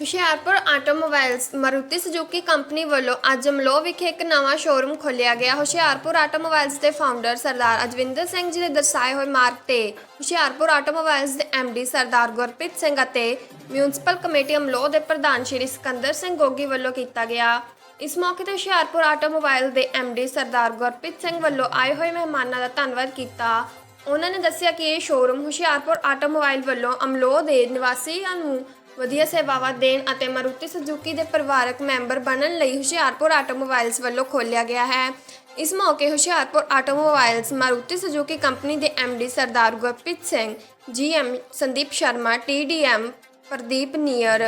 Hoshiarpur automobiles Maruti Suzuki company ਵੱਲੋਂ ਅੱਜ ਅਮਲੋਹ ਵਿਖੇ ਇੱਕ ਨਵਾਂ ਸ਼ੋਰੂਮ ਖੋਲ੍ਹਿਆ ਗਿਆ। ਹੁਸ਼ਿਆਰਪੁਰ ਆਟੋਮੋਬਾਈਲਸ ਦੇ ਫਾਊਂਡਰ ਸਰਦਾਰ ਅਜਵਿੰਦਰ ਸਿੰਘ ਜੀ ਦੇ ਦਰਸਾਏ ਹੋਏ ਮਾਰਗ ਤੇ ਹੁਸ਼ਿਆਰਪੁਰ ਆਟੋਮੋਬਾਈਲਸ ਦੇ ਡੀ ਸਰਦਾਰ ਗੁਰਪ੍ਰੀਤ ਸਿੰਘ ਅਤੇ ਮਿਊਨਿਸਪਲ ਕਮੇਟੀ ਅਮਲੋਹ ਦੇ ਪ੍ਰਧਾਨ ਸ਼੍ਰੀ ਸਿਕੰਦਰ ਸਿੰਘ ਗੋਗੀ ਵੱਲੋਂ ਕੀਤਾ ਗਿਆ। ਇਸ ਮੌਕੇ ਤੇ ਹੁਸ਼ਿਆਰਪੁਰ ਆਟੋਮੋਬਾਈਲ ਦੇ ਡੀ ਸਰਦਾਰ ਗੁਰਪ੍ਰੀਤ ਸਿੰਘ ਵੱਲੋਂ ਆਏ ਹੋਏ ਮਹਿਮਾਨਾਂ ਦਾ ਧੰਨਵਾਦ ਕੀਤਾ। ਉਹਨਾਂ ਨੇ ਦੱਸਿਆ ਕਿ ਇਹ ਸ਼ੋਰੂਮ ਹੁਸ਼ਿਆਰਪੁਰ ਆਟੋਮੋਬਾਈਲ ਵੱਲੋਂ ਅਮਲੋਹ ਦੇ ਨਿਵਾਸੀਆਂ ਨੂੰ ਵਧੀਆ ਸੇਵਾਵਾਂ ਦੇਣ ਅਤੇ ਮਾਰੂਤੀ ਸੁਜ਼ੂਕੀ ਦੇ ਪਰਿਵਾਰਕ ਮੈਂਬਰ ਬਣਨ ਲਈ ਹੁਸ਼ਿਆਰਪੁਰ ਆਟੋਮੋਬਾਈਲਸ ਵੱਲੋਂ ਖੋਲ੍ਹਿਆ ਗਿਆ ਹੈ। ਇਸ ਮੌਕੇ Hoshiarpur automobiles Maruti Suzuki company ਦੇ D Sardar Gurpreet Singh GM Sandeep Sharma TDM Pradeep Nayyar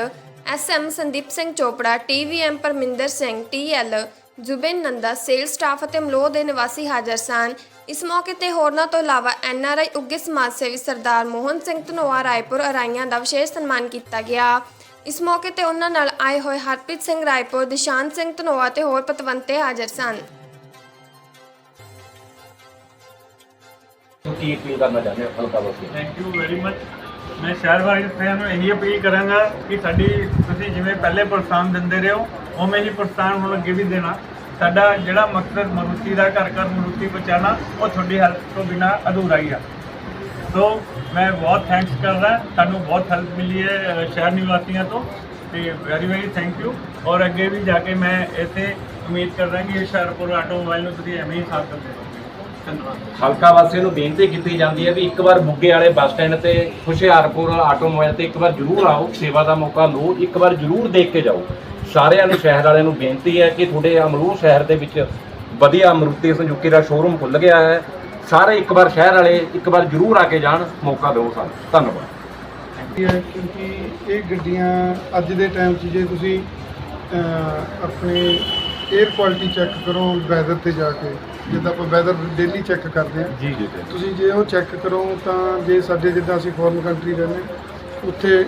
SM Sandeep Singh Chopra TVM Parminder Singh TL Zuben Nanda, sale staff ਅਤੇ ਅਮਲੋਹ ਦੇ ਨਿਵਾਸੀ ਹਾਜ਼ਰ ਸਨ। ਇਸ ਮੌਕੇ ਤੇ ਹੋਰਨਾਂ ਤੋਂ ਇਲਾਵਾ ਐਨਆਰਆਈ ਉੱਗੇ ਸਮਾਜ ਸੇਵੀ ਸਰਦਾਰ ਮੋਹਨ ਸਿੰਘ ਧਨੋਆ ਰਾਏਪੁਰ ਅਰਾਈਆਂ ਦਾ ਵਿਸ਼ੇਸ਼ ਸਨਮਾਨ ਕੀਤਾ ਗਿਆ। ਇਸ ਮੌਕੇ ਤੇ ਉਹਨਾਂ ਨਾਲ ਆਏ ਹੋਏ ਹਰਪ੍ਰੀਤ ਸਿੰਘ ਰਾਏਪੁਰ ਦਿਸ਼ਾਨ ਸਿੰਘ ਧਨੋਆ ਤੇ ਹੋਰ ਪਤਵੰਤੇ ਹਾਜ਼ਰ ਸਨ। ਕੀ ਅਪੀਲ ਕਰਨਾ ਚਾਹੁੰਦੇ ਹੋ? ਹਲਕਾ ਵਾਸੀ ਥੈਂਕ ਯੂ ਵੈਰੀ ਮਚ ਮੈਂ ਸ਼ਹਿਰ ਵਾਸੀਆਂ ਨੂੰ ਇਹੀ ਅਪੀਲ ਕਰਾਂਗਾ ਕਿ ਸਾਡੀ ਤੁਸੀਂ ਜਿਵੇਂ ਪਹਿਲੇ ਪ੍ਰਸਥਾਨ ਦਿੰਦੇ ਰਹੇ ਹੋ ਉਵੇਂ ਹੀ ਪ੍ਰਸਥਾਨ ਹੁਣ ਅੱਗੇ ਵੀ ਦੇਣਾ। ਸਾਡਾ ਜਿਹੜਾ ਮਕਸਦ ਮਰੂਤੀ ਦਾ ਘਰ ਘਰ ਮਰੂਤੀ ਪਹੁੰਚਾਉਣਾ, ਉਹ ਤੁਹਾਡੀ ਹੈਲਪ ਤੋਂ ਬਿਨਾ ਅਧੂਰਾ ਹੀ ਆ। ਸੋ ਮੈਂ ਬਹੁਤ ਥੈਂਕਸ ਕਰਦਾ ਸਾਨੂੰ ਬਹੁਤ ਹੈਲਪ ਮਿਲੀ ਹੈ ਸ਼ਹਿਰ ਨਿਵਾਸੀਆਂ ਤੋਂ, ਤੇ ਵੈਰੀ ਵੈਰੀ ਥੈਂਕ ਯੂ ਔਰ ਅੱਗੇ ਵੀ ਜਾ ਕੇ ਮੈਂ ਇੱਥੇ ਉਮੀਦ ਕਰਦਾ ਕਿ ਹੁਸ਼ਿਆਰਪੁਰ ਆਟੋਮੋਬਾਈਲ ਨੂੰ ਤੁਸੀਂ ਐਵੇਂ ਹੀ ਸਾਥ ਦਿੰਦੇ ਰਹੋਗੇ। ਧੰਨਵਾਦ। ਹਲਕਾ ਵਾਸੀਆਂ ਨੂੰ ਬੇਨਤੀ ਕੀਤੀ ਜਾਂਦੀ ਹੈ ਵੀ ਇੱਕ ਵਾਰ ਮੁੱਗੇ ਵਾਲੇ ਬੱਸ ਸਟੈਂਡ ਤੇ ਹੁਸ਼ਿਆਰਪੁਰ ਆਟੋਮੋਬਾਈਲ ਤੇ ਇੱਕ ਵਾਰ ਜ਼ਰੂਰ ਆਓ, ਸੇਵਾ ਦਾ ਮੌਕਾ ਲਓ, ਇੱਕ ਵਾਰ ਜ਼ਰੂਰ ਦੇਖ ਕੇ ਜਾਓ। ਸਾਰਿਆਂ ਨੂੰ ਸ਼ਹਿਰ ਵਾਲਿਆਂ ਨੂੰ ਬੇਨਤੀ ਹੈ ਕਿ ਤੁਹਾਡੇ ਅਮਰੂਹ ਸ਼ਹਿਰ ਦੇ ਵਿੱਚ ਵਧੀਆ ਅਮਰੂਤੀ ਸੁਜ਼ੂਕੀ ਦਾ ਸ਼ੋਰੂਮ ਖੁੱਲ ਗਿਆ ਹੈ। ਸਾਰੇ ਇੱਕ ਵਾਰ ਸ਼ਹਿਰ ਵਾਲੇ ਇੱਕ ਵਾਰ ਜ਼ਰੂਰ ਆ ਕੇ ਜਾਣ ਮੌਕਾ ਦਿਓ ਸਾਨੂੰ। ਧੰਨਵਾਦ। ਹੈ ਕਿਉਂਕਿ ਇਹ ਗੱਡੀਆਂ ਅੱਜ ਦੇ ਟਾਈਮ 'ਚ ਜੇ ਤੁਸੀਂ ਆਪਣੇ 에ਅਰ ਕੁਆਲਿਟੀ ਚੈੱਕ ਕਰੋ ਵੈਦਰ ਤੇ ਜਾ ਕੇ ਜਿੱਦਾਂ ਆਪਾਂ ਵੈਦਰ ਡੇਲੀ ਚੈੱਕ ਕਰਦੇ ਹਾਂ। ਜੀ ਜੀ ਤੁਸੀਂ ਜੇ ਉਹ ਚੈੱਕ ਕਰੋ ਤਾਂ ਜੇ ਸਾਡੇ ਜਿੱਦਾਂ ਅਸੀਂ ਫੋਰਨ ਕੰਟਰੀ ਰਹਿੰਦੇ ਉੱਥੇ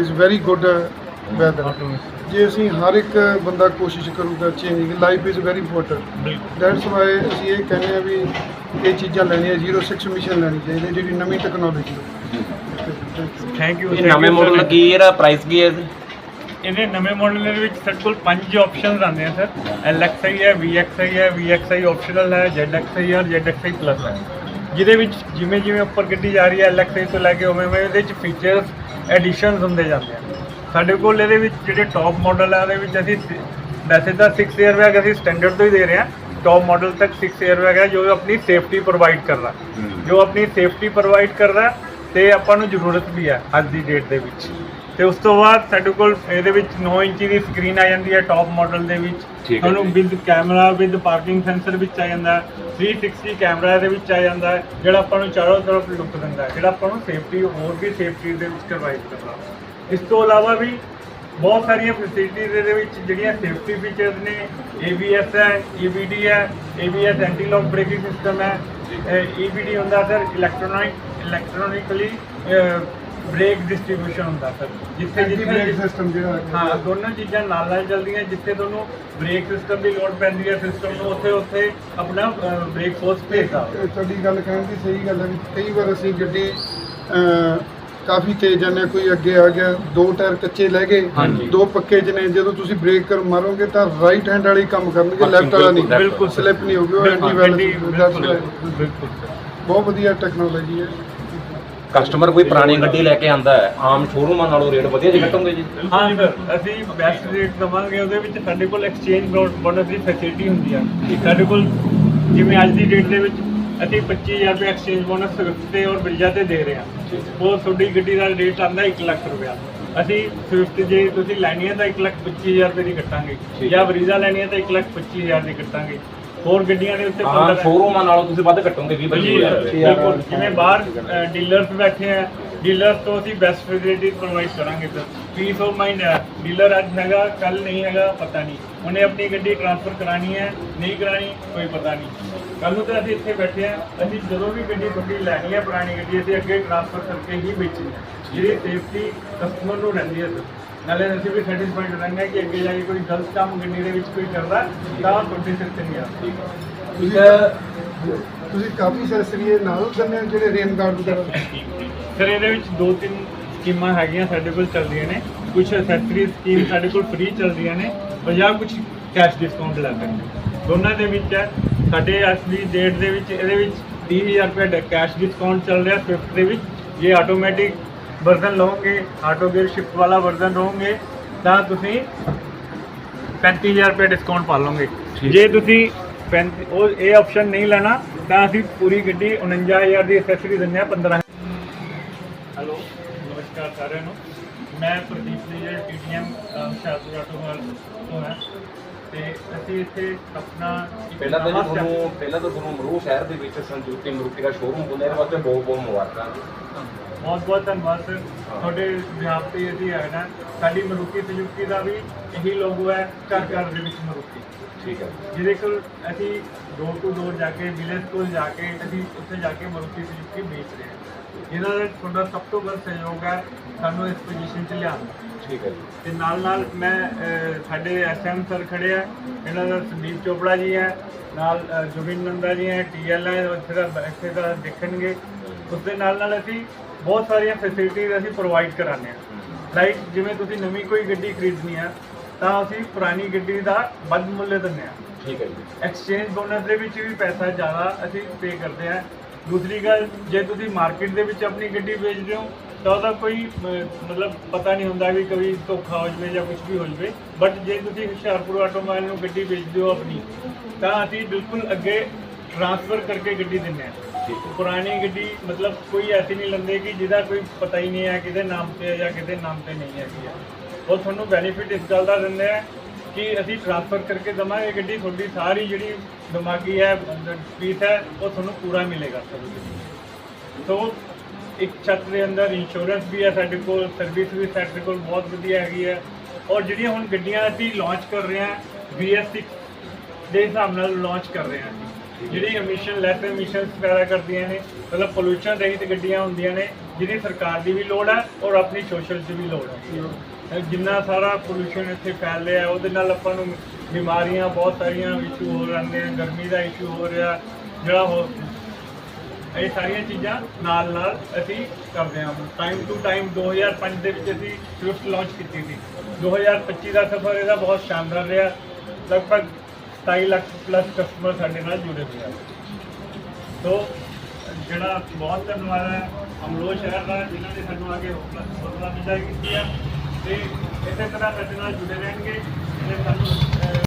ਇਜ਼ ਵੈਰੀ ਗੁੱਡ ਵੈਦਰ ਜੇ ਅਸੀਂ ਹਰ ਇੱਕ ਬੰਦਾ ਕੋਸ਼ਿਸ਼ ਕਰੂਗਾ changing life is very important that's why ਅਸੀਂ ਇਹ ਕਹਿੰਦੇ ਆ ਵੀ ਇਹ ਚੀਜ਼ਾਂ ਲੈਣੀਆਂ 06 ਮਿਸ਼ਨ ਲੈਣੀ ਚਾਹੀਦੀ ਜਿਹੜੀ ਨਵੀਂ ਟੈਕਨੋਲੋਜੀ ਹੈ। ਥੈਂਕ ਯੂ ਇਹ ਨਵੇਂ ਮਾਡਲ ਲੱਗੀ ਇਹਦਾ ਪ੍ਰਾਈਸ ਕੀ ਹੈ ਇਹਦਾ? ਇਹਦੇ ਨਵੇਂ ਮਾਡਲ ਦੇ ਵਿੱਚ ਸਾਡੇ ਕੋਲ ਪੰਜ ਆਪਸ਼ਨਸ ਆਉਂਦੇ ਆ ਸਰ LXI ਹੈ VXI ਹੈ VXI ਆਪਸ਼ਨਲ ਹੈ ZXI ਔਰ ZXI ਪਲੱਸ ਹੈ। ਜਿਹਦੇ ਵਿੱਚ ਜਿਵੇਂ ਜਿਵੇਂ ਉੱਪਰ ਗੱਡੀ ਜਾ ਰਹੀ ਹੈ LXI ਤੋਂ ਲੈ ਕੇ ਉਵੇਂ ਉਵੇਂ ਇਹਦੇ ਵਿੱਚ ਫੀਚਰਸ ਐਡੀਸ਼ਨਸ ਹੁੰਦੇ ਜਾਂਦੇ ਆ। ਸਾਡੇ ਕੋਲ ਇਹਦੇ ਵਿੱਚ ਜਿਹੜੇ ਟੌਪ ਮਾਡਲ ਹੈ ਉਹਦੇ ਵਿੱਚ ਅਸੀਂ ਵੈਸੇ ਤਾਂ 6 에ਅਰ ਬੈਗ ਅਸੀਂ ਸਟੈਂਡਰਡ ਤੋਂ ਹੀ ਦੇ ਰਹੇ ਹਾਂ। ਟੌਪ ਮਾਡਲ ਤੱਕ 6 에ਅਰ ਬੈਗ ਹੈ ਜੋ ਆਪਣੀ ਸੇਫਟੀ ਪ੍ਰੋਵਾਈਡ ਕਰਦਾ। ਜੋ ਆਪਣੀ ਸੇਫਟੀ ਪ੍ਰੋਵਾਈਡ ਕਰਦਾ ਤੇ ਆਪਾਂ ਨੂੰ ਜ਼ਰੂਰਤ ਵੀ ਹੈ ਅੱਜ ਦੀ ਡੇਟ ਦੇ ਵਿੱਚ। ਤੇ ਉਸ ਤੋਂ ਬਾਅਦ ਸਾਡੇ ਕੋਲ ਇਹਦੇ ਵਿੱਚ 9 ਇੰਚੀ ਦੀ ਸਕਰੀਨ ਆ ਜਾਂਦੀ ਹੈ ਟੌਪ ਮਾਡਲ ਦੇ ਵਿੱਚ। ਤੁਹਾਨੂੰ। With camera with parking sensor ਵਿੱਚ ਆ ਜਾਂਦਾ ਹੈ 360 ਕੈਮਰਾ ਇਹਦੇ ਵਿੱਚ ਆ ਜਾਂਦਾ ਜਿਹੜਾ ਆਪਾਂ ਨੂੰ ਚਾਰੋਂ ਤਰਫ ਲੁੱਕ ਦਿੰਦਾ ਜਿਹੜਾ ਆਪਾਂ ਨੂੰ ਸੇਫਟੀ ਹੋਰ ਵੀ ਸੇਫਟੀ ਦੇ ਵਿੱਚ ਪ੍ਰੋਵਾਈਡ ਕਰਦਾ। ਇਸ ਤੋਂ ਇਲਾਵਾ ਵੀ ਬਹੁਤ ਸਾਰੀਆਂ ਫੈਸਿਲਿਟੀਜ਼ ਇਹਦੇ ਵਿੱਚ ਜਿਹੜੀਆਂ ਸੇਫਟੀ ਫੀਚਰਸ ਨੇ ABS ਹੈ EBD ਹੈ ABS anti lock braking system ਹੈ EBD ਹੁੰਦਾ sir electronic electronically brake distribution ਹੁੰਦਾ ਸਰ ਜਿੱਥੇ ਜਿੱਥੇ ਸਿਸਟਮ ਜਿਹੜਾ ਹੈ ਦੋਨੋਂ ਚੀਜ਼ਾਂ ਨਾਲ ਨਾਲ ਚੱਲਦੀਆਂ ਜਿੱਥੇ ਤੁਹਾਨੂੰ ਬ੍ਰੇਕ ਸਿਸਟਮ ਦੀ ਲੋਡ ਪੈਂਦੀ ਹੈ ਸਿਸਟਮ ਨੂੰ ਉੱਥੇ ਉੱਥੇ ਆਪਣਾ ਬ੍ਰੇਕ ਫੋਰਸ ਭੇਜਦਾ। ਤੁਹਾਡੀ ਗੱਲ ਕਹਿਣ ਦੀ ਸਹੀ ਗੱਲ ਹੈ ਕਈ ਵਾਰ ਅਸੀਂ ਗੱਡੀ ਕਾਫੀ ਤੇਜ਼ ਜਾਂਦੇ ਹਾਂ, ਕੋਈ ਅੱਗੇ ਆ ਗਿਆ ਦੋ ਟਾਇਰ ਕੱਚੇ ਲੈ ਗਏ। ਦੋ ਪੱਕੇ ਚ ਨੇ ਜਦੋਂ ਤੁਸੀਂ ਬ੍ਰੇਕ ਕਰ ਮਾਰੋਗੇ ਤਾਂ ਰਾਈਟ ਹੈਂਡ ਵਾਲੀ ਕੰਮ ਕਰਨਗੇ ਲੈਫਟ ਵਾਲਾ ਨਹੀਂ। ਬਿਲਕੁਲ, ਸਲਿੱਪ ਨਹੀਂ ਹੋਊਗੀ ਉਹ ਐਂਟੀ ਵੈਲੈਂਸ ਬਿਲਕੁਲ ਬਹੁਤ ਵਧੀਆ ਟੈਕਨੋਲੋਜੀ ਹੈ। ਕਸਟਮਰ ਕੋਈ ਪੁਰਾਣੀ ਗੱਡੀ ਲੈ ਕੇ ਆਂਦਾ ਹੈ ਆਮ ਸ਼ੋਰੂਮਾਂ ਨਾਲੋਂ ਰੇਟ ਵਧੀਆ ਜੀ ਘਟੋਗੇ ਜੀ? ਹਾਂ ਸਰ ਅਸੀਂ ਬੈਸਟ ਰੇਟ ਦਵਾਂਗੇ ਉਹਦੇ ਵਿੱਚ ਸਾਡੇ ਕੋਲ ਐਕਸਚੇਂਜ ਬੋਨਸ ਦੀ ਫੈਸਿਲਿਟੀ ਹੁੰਦੀ ਆ। ਸਾਡੇ ਕੋਲ ਜਿਵੇਂ ਅੱਜ ਦੀ ਡੇਟ ਦੇ ਵਿੱਚ ਅਸੀਂ 25000 ਰੁਪਏ ਐਕਸਚੇਂਜ ਬੋਨਸ ਸਵਿਫਟ ਤੇ ਔਰ ਬ੍ਰਿਜਾ ਤੇ ਦੇ ਰਹੇ ਹਾਂ। ਉਹ ਤੁਹਾਡੀ ਗੱਡੀ ਦਾ ਰੇਟ ਆਂਦਾ 1 ਲੱਖ ਰੁਪਇਆ। ਅਸੀਂ ਸਵਿਫਟ ਜੇ ਤੁਸੀਂ ਲੈਣੀ ਹੈ ਤਾਂ 1 ਲੱਖ 25000 ਰੁਪਏ ਦੀ ਕੱਟਾਂਗੇ। ਜਾਂ ਬ੍ਰਿਜਾ ਲੈਣੀ ਹੈ ਤਾਂ 1 ਲੱਖ 25000 ਦੀ ਕੱਟਾਂਗੇ। ਹੋਰ ਗੱਡੀਆਂ ਦੇ ਉੱਤੇ 15 ਸ਼ੋਰੂਮਾਂ ਨਾਲੋਂ ਤੁਸੀਂ ਵੱਧ ਘਟੋਗੇ 20 ਜੀ 25000 ਰੁਪਏ। ਬਿਲਕੁਲ ਜਿਵੇਂ ਬਾਹਰ ਡੀਲਰਸ ਬੈਠੇ ਆ ਡੀਲਰ ਤੋਂ ਅਸੀਂ ਬੈਸਟ ਫੈਸਿਲਿਟੀ ਪ੍ਰੋਵਾਈਡ ਕਰਾਂਗੇ ਸਰ ਪੀਸ ਆਫ ਮਾਈਂਡ ਹੈ ਡੀਲਰ ਅੱਜ ਹੈਗਾ ਕੱਲ ਨਹੀਂ ਹੈਗਾ ਪਤਾ ਨਹੀਂ। ਉਹਨੇ ਆਪਣੀ ਗੱਡੀ ਟ੍ਰਾਂਸਫਰ ਕਰਾਣੀ ਹੈ ਨਹੀਂ ਕਰਾਣੀ ਕੋਈ ਪਤਾ ਨਹੀਂ। ਕੱਲ ਨੂੰ ਤਾਂ ਅਸੀਂ ਇੱਥੇ ਬੈਠੇ ਆ ਅਸੀਂ ਜਦੋਂ ਵੀ ਗੱਡੀ ਤੁਹਾਡੀ ਲੈਣੀ ਹੈ ਪੁਰਾਣੀ ਗੱਡੀ ਅਸੀਂ ਅੱਗੇ ਟ੍ਰਾਂਸਫਰ ਕਰਕੇ ਹੀ ਵੇਚਣੀ ਹੈ। ਜਿਹੜੀ ਸੇਫਟੀ ਕਸਟਮਰ ਨੂੰ ਰਹਿੰਦੀ ਹੈ ਸਰ ਨਾਲੇ ਅਸੀਂ ਵੀ ਸੈਟੀਸਫਾਈਡ ਰਹਿੰਦੇ ਹਾਂ ਕਿ ਅੱਗੇ ਜਾ ਕੇ ਕੋਈ ਗਲਤ ਕੰਮ ਗੱਡੀ ਦੇ ਵਿੱਚ ਕੋਈ ਕਰਦਾ ਤਾਂ ਤੁਹਾਡੇ ਸਿਰ ਤੇ ਨਹੀਂ ਆ। ਤੁਸੀਂ ਤੁਸੀਂ ਕਾਫੀ ਸੈਸਰੀ ਨਾਲ ਹੋ ਜਿਹੜੇ ਰੇਨ ਗਾਰਡ ਵਗੈਰਾ? ਸਰ ਇਹਦੇ ਵਿੱਚ ਦੋ ਤਿੰਨ ਸਕੀਮਾਂ ਹੈਗੀਆਂ ਸਾਡੇ ਕੋਲ ਚੱਲਦੀਆਂ ਨੇ। ਕੁਝ ਅਸੈਸਰੀ ਸਕੀਮ ਸਾਡੇ ਕੋਲ ਫ੍ਰੀ ਚੱਲਦੀਆਂ ਨੇ। ਜਾਂ ਕੁਝ ਕੈਸ਼ ਡਿਸਕਾਊਂਟ ਲੈ ਸਕਦੇ ਹੋ। ਦੋਨਾਂ ਦੇ ਵਿੱਚ ਹੈ। ਸਾਡੇ ਅਸਲੀ ਡੇਟ ਦੇ ਵਿੱਚ ਇਹਦੇ ਵਿੱਚ 30000 ਰੁਪਏ ਕੈਸ਼ ਡਿਸਕਾਊਂਟ ਚੱਲ ਰਿਹਾ ਸਵਿਫਟ ਦੇ ਵਿੱਚ। ਜੇ ਆਟੋਮੈਟਿਕ ਵਰਜ਼ਨ ਲਓਗੇ ਆਟੋ ਗੇਅਰ ਸ਼ਿਫਟ ਵਾਲਾ ਵਰਜ਼ਨ ਲਓਗੇ ਤਾਂ ਤੁਸੀਂ 35000 ਰੁਪਏ ਡਿਸਕਾਊਂਟ ਪਾ ਲਓਗੇ। ਜੇ ਤੁਸੀਂ 35 ਉਹ ਇਹ ਆਪਸ਼ਨ ਨਹੀਂ ਲੈਣਾ ਤਾਂ ਅਸੀਂ ਪੂਰੀ ਗੱਡੀ 49000 ਦੀ ਐਕਸੈਸਰੀ ਦਿੰਦੇ ਆ 15 ਹੈਲੋ ਨਮਸਕਾਰ ਸਾਰਿਆਂ ਨੂੰ। ਮੈਂ ਪ੍ਰਦੀਪ ਜੀ ਟੀਟੀਐਮ ਹੁਸ਼ਿਆਰਪੁਰ ਆਟੋਮੋਬਾਈਲ ਤੋਂ ਹਾਂ। ਤੇ ਅਸੀਂ ਇੱਥੇ ਆਪਣਾ ਪਹਿਲਾਂ ਤਾਂ ਜੀ ਤੁਹਾਨੂੰ ਪਹਿਲਾਂ ਤਾਂ ਤੁਹਾਨੂੰ ਅਮਰੂਹ ਸ਼ਹਿਰ ਦੇ ਵਿੱਚ ਸੰਜੂਤੀ ਮਰੂਤੀ ਦਾ ਸ਼ੋਰੂਮ ਖੋਲ੍ਹਿਆ ਇਹਦੇ ਵਾਸਤੇ ਬਹੁਤ ਬਹੁਤ ਮੁਬਾਰਕਾਂ ਬਹੁਤ ਬਹੁਤ ਧੰਨਵਾਦ। ਸਰ ਤੁਹਾਡੇ ਵਿਆਹ ਤੇ ਅਸੀਂ ਆਏ ਨਾ ਸਾਡੀ ਮਰੂਤੀ ਸੁਜ਼ੂਕੀ ਦਾ ਵੀ ਇਹੀ ਲੋਗੋ ਹੈ ਘਰ ਘਰ ਦੇ ਵਿੱਚ ਮਰੂਤੀ ਠੀਕ ਹੈ ਜਿਹਦੇ ਕੋਲ ਅਸੀਂ ਡੋਰ ਟੂ ਡੋਰ ਜਾ ਕੇ ਵਿਲੇਜ ਕੋਲ ਜਾ ਕੇ ਅਸੀਂ ਉੱਥੇ ਜਾ ਕੇ ਮਰੂਤੀ ਸੁਜ਼ੂਕੀ ਵੇਚ ਰਹੇ ਹਾਂ। ਇਹਨਾਂ ਦਾ ਤੁਹਾਡਾ ਸਭ ਤੋਂ ਵੱਧ ਸਹਿਯੋਗ ਹੈ ਸਾਨੂੰ ਇਸ ਪੋਜੀਸ਼ਨ 'ਚ ਲਿਆਉਣ ਦਾ। ਠੀਕ ਹੈ ਜੀ। ਤੇ ਨਾਲ ਨਾਲ ਮੈਂ ਅਹ, ਸਾਡੇ ਐਸਐਮ ਸਰ ਖੜੇ ਆ। ਇਹਨਾਂ ਦਾ ਸੰਦੀਪ ਚੋਪੜਾ ਜੀ ਹੈ ਨਾਲ ਅਹ, ਨੰਦਾ ਜੀ ਹੈ ਟੀਐਲ ਹੈ ਇੱਥੇ ਦਾ ਇੱਥੇ ਦਾ ਦੇਖਣਗੇ। ਉਸ ਦੇ ਨਾਲ ਨਾਲ ਅਸੀਂ ਬਹੁਤ ਸਾਰੀਆਂ ਫੈਸਿਲਿਟੀਜ਼ ਅਸੀਂ ਪ੍ਰੋਵਾਈਡ ਕਰਾਉਂਦੇ ਹਾਂ। ਲਾਈਕ ਜਿਵੇਂ ਤੁਸੀਂ ਨਵੀਂ ਕੋਈ ਗੱਡੀ ਖਰੀਦਣੀ ਆ ਤਾਂ ਅਸੀਂ ਪੁਰਾਣੀ ਗੱਡੀ ਦਾ ਵੱਧ ਮੁੱਲ ਦਿੰਦੇ ਹਾਂ। ਠੀਕ ਹੈ ਜੀ। ਐਕਸਚੇਂਜ ਬੋਨਸ ਦੇ ਵਿੱਚ ਵੀ ਪੈਸਾ ਜ਼ਿਆਦਾ ਅਸੀਂ ਪੇ ਕਰਦੇ ਹਾਂ। ਦੂਸਰੀ ਗੱਲ ਜੇ ਤੁਸੀਂ ਮਾਰਕੀਟ ਦੇ ਵਿੱਚ ਆਪਣੀ ਗੱਡੀ ਵੇਚਦੇ ਹੋ ਤਾਂ ਉਹਦਾ ਕੋਈ ਮ- ਮਤਲਬ ਪਤਾ ਨਹੀਂ ਹੁੰਦਾ ਵੀ ਕभी ਧੋਖਾ ਹੋ ਜਵੇ ਜਾਂ ਕੁਝ ਵੀ ਹੋ ਜਵੇ। ਬਟ ਜੇ ਤੁਸੀਂ ਹੁਸ਼ਿਆਰਪੁਰ ਆਟੋਮੋਬਾਈਲ ਨੂੰ ਗੱਡੀ ਵੇਚਦੇ ਹੋ ਆਪਣੀ ਤਾਂ ਅਸੀਂ ਬਿਲਕੁਲ ਅੱਗੇ ਟ੍ਰਾਂਸਫਰ ਕਰਕੇ ਗੱਡੀ ਦਿੰਦੇ ਹਾਂ। ਠੀਕ ਹੈ। ਪੁਰਾਣੀ ਗੱਡੀ ਮਤਲਬ ਕੋਈ ਐਸੀ ਨਹੀਂ ਲੰਦੇ ਕਿ ਜਿਹਦਾ ਕੋਈ ਪਤਾ ਹੀ ਨਹੀਂ ਹੈ ਕਿਹਦੇ ਨਾਮ ਤੇ ਹੈ ਜਾਂ ਕਿਹਦੇ ਨਾਮ ਤੇ ਨਹੀਂ ਹੈਗੀ ਹੈ। ਉਹ ਤੁਹਾਨੂੰ ਬੈਨੀਫਿਟ ਇਸ ਗੱਲ ਦਾ ਦਿੰਦੇ ਆ ਕਿ ਅਸੀਂ ਟ੍ਰਾਂਸਫਰ ਕਰਕੇ ਦਵਾਂਗੇ ਗੱਡੀ ਤੁਹਾਡੀ ਸਾਰੀ ਜਿਹੜੀ ਦਿਮਾਗੀ ਹੈ ਫੀਸ ਹੈ ਉਹ ਤੁਹਾਨੂੰ ਪੂਰਾ ਮਿਲੇਗਾ। ਸੋ ਇੱਕ ਛੱਤ ਦੇ ਅੰਦਰ ਇੰਸ਼ੋਰੈਂਸ ਵੀ ਹੈ ਸਾਡੇ ਕੋਲ ਸਰਵਿਸ ਵੀ ਸਾਡੇ ਕੋਲ ਬਹੁਤ ਵਧੀਆ ਹੈਗੀ ਹੈ। ਔਰ ਜਿਹੜੀਆਂ ਹੁਣ ਗੱਡੀਆਂ ਅਸੀਂ ਲਾਂਚ ਕਰ ਰਹੇ ਹਾਂ BS6 ਦੇ ਹਿਸਾਬ ਨਾਲ ਲਾਂਚ ਕਰ ਰਹੇ ਹਾਂ ਅਸੀਂ। ਜਿਹੜੀ ਐਮਿਸ਼ਨ ਲੈਸ ਐਮਿਸ਼ਨਸ ਪੈਦਾ ਕਰਦੀਆਂ ਨੇ, ਮਤਲਬ ਪੋਲੂਸ਼ਨ ਰਹਿਤ ਗੱਡੀਆਂ ਹੁੰਦੀਆਂ ਨੇ, ਜਿਹਦੀ ਸਰਕਾਰ ਦੀ ਵੀ ਲੋੜ ਹੈ ਔਰ ਆਪਣੀ ਸੋਸ਼ਲ 'ਚ ਵੀ ਲੋੜ ਹੈ। ਜਿੰਨਾ ਸਾਰਾ ਪੋਲੂਸ਼ਨ ਇੱਥੇ ਫੈਲ ਰਿਹਾ, ਉਹਦੇ ਨਾਲ ਆਪਾਂ ਨੂੰ ਬਿਮਾਰੀਆਂ ਬਹੁਤ ਸਾਰੀਆਂ ਇਸ਼ੂ ਹੋ ਰਹੇ ਨੇ, ਗਰਮੀ ਦਾ ਇਸ਼ੂ ਹੋ ਰਿਹਾ, ਜਿਹੜਾ ਹੋ ਇਹ ਸਾਰੀਆਂ ਚੀਜ਼ਾਂ ਨਾਲ ਨਾਲ ਅਸੀਂ ਕਰਦੇ ਹਾਂ। ਟਾਈਮ ਟੂ ਟਾਈਮ 2005 ਦੇ ਵਿੱਚ ਅਸੀਂ ਸਵਿਫਟ ਲਾਂਚ ਕੀਤੀ ਸੀ। 2025 ਦਾ ਸਫ਼ਰ ਇਹਦਾ ਬਹੁਤ ਸ਼ਾਨਦਾਰ ਰਿਹਾ। ਲਗਭਗ 27 ਲੱਖ ਪਲੱਸ ਕਸਟਮਰ ਸਾਡੇ ਨਾਲ ਜੁੜੇ ਹੋਏ ਆ। ਸੋ ਜਿਹੜਾ ਬਹੁਤ ਧੰਨਵਾਦ ਹੈ, ਅਮਲੋਹ ਸ਼ਹਿਰ ਦਾ, ਜਿਨ੍ਹਾਂ ਨੇ ਸਾਨੂੰ ਅੱਗੇ ਹੌਸਲਾ ਅਫਜ਼ਾਈ ਕੀਤੀ ਹੈ ਤੇ ਇਸੇ ਤਰ੍ਹਾਂ ਸਾਡੇ ਨਾਲ ਜੁੜੇ ਰਹਿਣਗੇ। ਤੇ ਸਾਨੂੰ